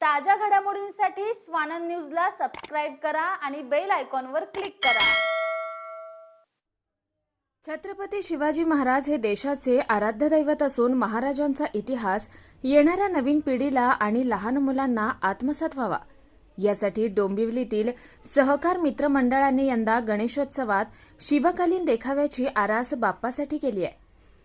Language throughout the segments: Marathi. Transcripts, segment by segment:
ताज्या घडामोडींसाठी स्वानंद न्यूजला सबस्क्राईब करा आणि बेल आयकॉनवर क्लिक करा. छत्रपती शिवाजी महाराज हे देशाचे आराध्य दैवत असून महाराजांचा इतिहास येणाऱ्या नवीन पिढीला आणि लहान मुलांना आत्मसात व्हावा. यासाठी डोंबिवलीतील सहकार मित्र मंडळाने यंदा गणेशोत्सवात शिवकालीन देखाव्याची आरास बाप्पासाठी केली आहे.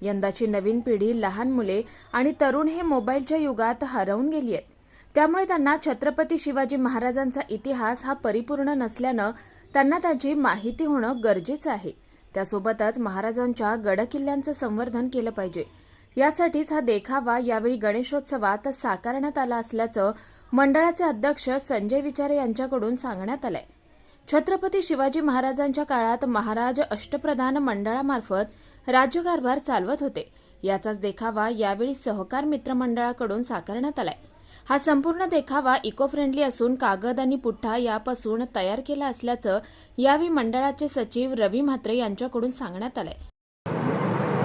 यंदाची नवीन पिढी लहान मुले आणि तरुण हे मोबाईलच्या युगात हरवून गेली आहेत. त्यामुळे त्यांना छत्रपती शिवाजी महाराजांचा इतिहास हा परिपूर्ण नसल्यानं त्यांना त्याची माहिती होणं गरजेचं आहे. त्यासोबतच महाराजांच्या गडकिल्ल्यांचं संवर्धन केलं पाहिजे. यासाठीच हा देखावा यावेळी गणेशोत्सवात साकारण्यात आला असल्याचं मंडळाचे अध्यक्ष संजय विचारे यांच्याकडून सांगण्यात आलंय. छत्रपती शिवाजी महाराजांच्या काळात महाराज अष्टप्रधान मंडळामार्फत राज्यकारभार चालवत होते. याचाच देखावा यावेळी सहकार मित्रमंडळाकडून साकारण्यात आलाय. हा संपूर्ण देखावा इको फ्रेंडली असून कागद आणि पुठ्ठा यापासून तयार केला असल्याचं यावेळी मंडळाचे सचिव रवी म्हात्रे यांच्याकडून सांगण्यात आलंय.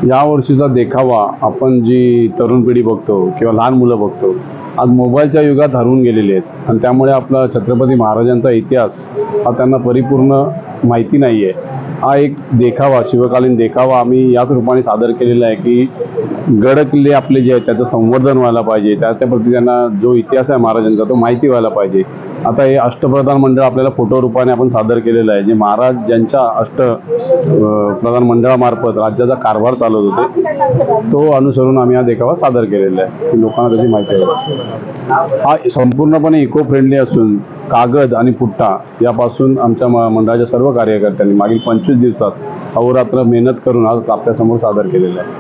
या वर्षीचा देखावा आपण जी तरुण पिढी बघतो किंवा लहान मुलं बघतो आज मोबाईलच्या युगात हरवून गेलेली आहेत. आणि त्यामुळे आपला छत्रपती महाराजांचा इतिहास हा त्यांना परिपूर्ण माहिती नाही आहे हा एक देखावा शिवकालीन देखावा आम्ही याच रूपाने सादर केलेला आहे की गड किल्ले आपले जे आहेत त्याचं संवर्धन व्हायला पाहिजे. त्या त्या त्यांना जो इतिहास आहे महाराजांचा तो माहिती व्हायला पाहिजे. आता हे अष्टप्रधान मंडळ आपल्याला फोटो रूपाने आपण सादर केलेलं आहे. जे महाराज ज्यांच्या अष्ट प्रधान मंडळामार्फत राज्याचा कारभार चालवत होते तो अनुसरून आम्ही हा देखावा सादर केलेला आहे. की लोकांना त्याची माहिती आहे. हा संपूर्णपणे इको फ्रेंडली असून कागद आणि पुट्टा यापासून आमच्या मंडळाच्या सर्व कार्यकर्त्यांनी मागील पंचवीस दिवसात अहोरात्र मेहनत करून आज आपल्यासमोर सादर केलेला आहे.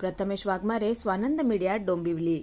प्रथमेश वाघमारे स्वानंद मीडिया डोंबिवली.